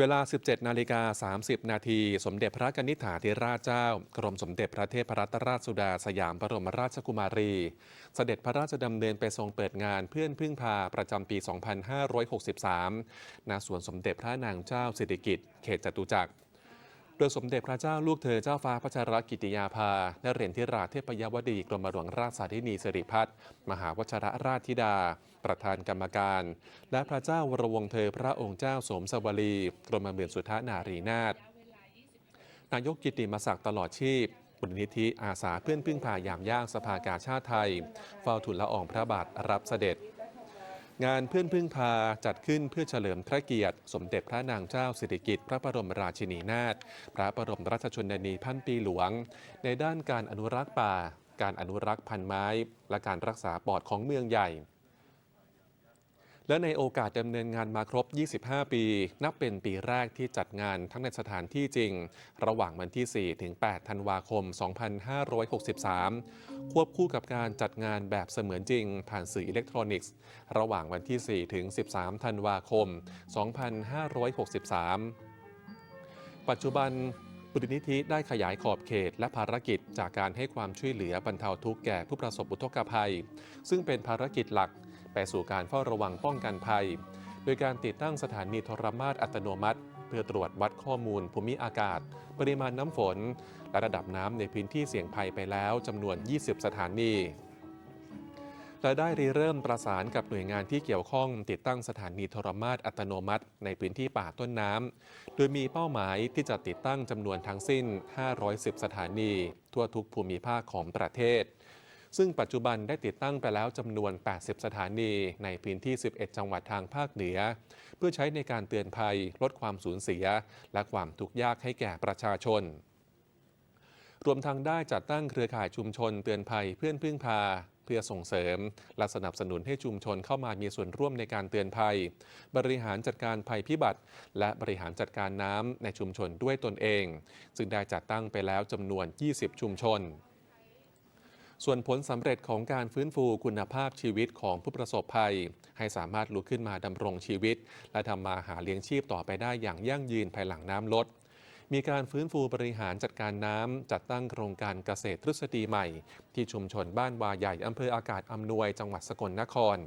เวลา 17 นาฬิกา 30 นาที สมเด็จพระกนิษฐาธิราชเจ้า กรมสมเด็จพระเทพรัตนราชสุดาสยามบรมราชกุมารี เสด็จพระราชดำเนินไปทรงเปิดงานเพื่อนพึ่งพาประจำปี 2563 ณ สวนสมเด็จพระนางเจ้าสิริกิติ์เขตจตุจักร โดยสมเด็จพระเจ้าลูกเธอเจ้าฟ้าพัชรกิติยาภาและเหรียญธิราชเทพยวดีกรมหลวงราชสาธินีสิริพัฒน์มหาวชรราชธิดา ประธานกรรมการ และพระเจ้าวรวงเธอพระองค์เจ้าสมสวลีกรมเมืองสุทธานารีนาถนายกกิติมศักดิ์ตลอดชีพบุญนิธิอาสาเพื่อนพึ่งพายามยากสภากาชาติไทย เฝ้าทุนละอองพระบาทรับเสด็จ งานเพื่อนพึ่งพาจัดขึ้นเพื่อเฉลิมพระเกียรติ สมเด็จพระนางเจ้าสิริกิติ์พระบรมราชินีนาถพระบรมราชชนนีพันปีหลวง ในด้านการอนุรักษ์ป่า การอนุรักษ์พันไม้ และการรักษาปอดของเมืองใหญ่ และในโอกาสดำเนินงานมาครบ 25 ปี นับเป็นปีแรกที่จัดงานทั้งในสถานที่จริง ระหว่างวันที่ 4 ถึง 8 ธันวาคม 2563 ควบคู่กับการจัดงานแบบเสมือนจริง ผ่านสื่ออิเล็กทรอนิกส์ ระหว่างวันที่ 4 ถึง 13 ธันวาคม 2563 ปัจจุบันบุรณิธิได้ขยายขอบเขตและภารกิจจากการให้ความช่วยเหลือบรรเทาทุกข์แก่ผู้ประสบอุทกภัย ซึ่งเป็นภารกิจหลัก ไปสู่การเฝ้าระวังป้องกันภัย โดยการติดตั้งสถานีโทรมาตอัตโนมัติ เพื่อตรวจวัดข้อมูลภูมิอากาศ ปริมาณน้ำฝน และระดับน้ำในพื้นที่เสี่ยงภัยไปแล้วจำนวน 20 สถานีและได้ริเริ่มประสานกับหน่วยงานที่เกี่ยวข้องติดตั้งสถานีโทรมาตอัตโนมัติ ในพื้นที่ป่าต้นน้ำ โดยมีเป้าหมายที่จะติดตั้งจำนวนทั้งสิ้น 510 สถานี ทั่วทุกภูมิภาคของประเทศ ซึ่งปัจจุบันได้ติดตั้งไปแล้วจำนวน 80 สถานีในพื้นที่ 11 จังหวัดทางภาคเหนือ เพื่อใช้ในการเตือนภัย ลดความสูญเสีย และความทุกข์ยากให้แก่ประชาชนรวมทั้งได้จัดตั้งเครือข่ายชุมชนเตือนภัยเพื่อนพึ่งพา เพื่อส่งเสริม และสนับสนุนให้ชุมชนเข้ามามีส่วนร่วมในการเตือนภัย บริหารจัดการภัยพิบัติ และบริหารจัดการน้ำในชุมชนด้วยตนเอง ซึ่งได้จัดตั้งไปแล้วจำนวน 20 ชุมชน ส่วนผลสำเร็จของการฟื้นฟูคุณภาพชีวิตของผู้ประสบภัย ให้สามารถลุกขึ้นมาดำรงชีวิต และทำมาหาเลี้ยงชีพต่อไปได้อย่างยั่งยืนภายหลังน้ำลด มีการฟื้นฟูบริหารจัดการน้ำจัดตั้งโครงการเกษตรทฤษฎีใหม่ ที่ชุมชนบ้านวาใหญ่อำเภออากาศอำนวยจังหวัดสกลนคร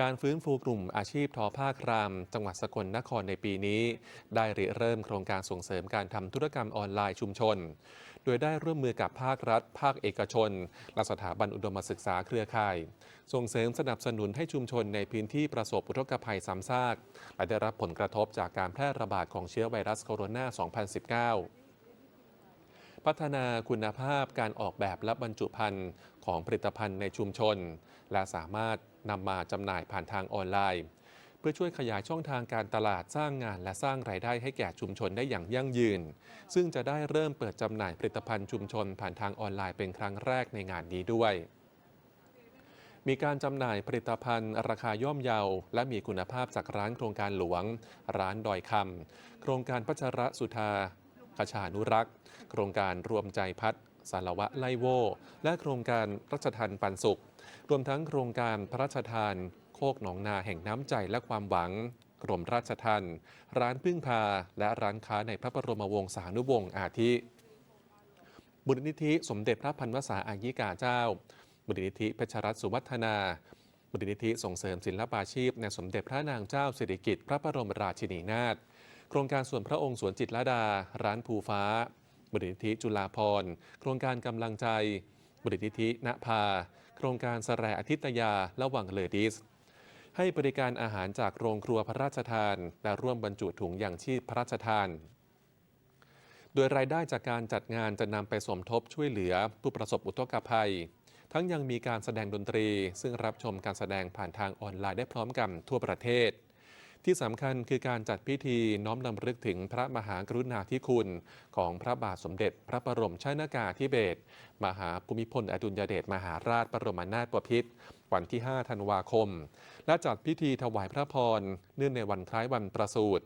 การฟื้นฟูกลุ่มอาชีพทอผ้าคราม จังหวัดสกลนครในปีนี้ ได้ริเริ่มโครงการส่งเสริมการทำธุรกรรมออนไลน์ชุมชน โดยได้ร่วมมือกับภาครัฐ ภาคเอกชน และสถาบันอุดมศึกษาเครือข่าย ส่งเสริมสนับสนุนให้ชุมชนในพื้นที่ประสบอุทกภัยซ้ำซาก และได้รับผลกระทบจากการแพร่ระบาดของเชื้อไวรัสโคโรนา 2019พัฒนาคุณภาพการออกแบบและบรรจุภัณฑ์ของผลิตภัณฑ์ในชุมชน และสามารถ นำมาจำหน่ายผ่านทางออนไลน์ เพื่อช่วยขยายช่องทางการตลาดสร้างงานและสร้างรายได้ให้แก่ชุมชนได้อย่างยั่งยืน ซึ่งจะได้เริ่มเปิดจำหน่ายผลิตภัณฑ์ชุมชนผ่านทางออนไลน์เป็นครั้งแรกในงานนี้ด้วยมีการจำหน่ายผลิตภัณฑ์ ราคาย่อมเยา และมีคุณภาพจากร้านโครงการหลวง ร้านดอยคำโครงการพัชระสุธาขชานุรักษ์ โครงการรวมใจพัฒน์ สารวะไลโว และโครงการรัชทันปันสุข รวมทั้งโครงการพระราชทาน โคกหนองนาแห่งน้ำใจและความหวังกรมราชทันร้านพึ่งพา และร้านค้าในพระบรมวงศานุวงศ์อาทิบุรณิธิสมเด็จพระพันวษาอายิกาเจ้า บุรณิธิเพชรรัตน์สุวัฒนา บุรณิธิส่งเสริมศิลปาชีพในสมเด็จพระนางเจ้าสิริกิติ์พระบรมราชินีนาถ โครงการส่วนพระองค์สวนจิตรลดา ร้านภูฟ้า บุรณิธิจุฬาพรโครงการกำลังใจบุรณิธิณภา โครงการสแรอาทิตยาและวังเลดิส ให้บริการอาหารจากโรงครัวพระราชทาน และร่วมบรรจุถุงอย่างชีพพระราชทาน โดยรายได้จากการจัดงานจะนำไปสมทบช่วยเหลือผู้ประสบอุทกภัย ทั้งยังมีการแสดงดนตรี ซึ่งรับชมการแสดงผ่านทางออนไลน์ได้พร้อมกันทั่วประเทศ ที่สำคัญคือการจัดพิธีน้อมลำลึกถึงพระมหากรุณาธิคุณ ของพระบาทสมเด็จ พระบรมชนากาธิเบศรมหาภูมิพลอดุลยเดชมหาราชบรมนาถบพิตรวันที่ 5 ธันวาคม และจัดพิธีถวายพระพรเนื่องในวันคล้ายวันประสูติ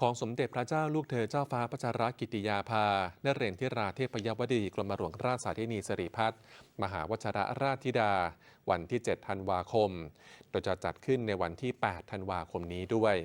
ของสมเด็จพระเจ้าลูกเธอเจ้าฟ้าประชารกิติยาภาณเรนทิราเทพยวดีกรมหลวงราชสาธินีสิริพัฒน์มหาวชรราชธิดา วันที่ 7 ธันวาคม โดยจะจัดขึ้นในวันที่ 8 ธันวาคมนี้ด้วย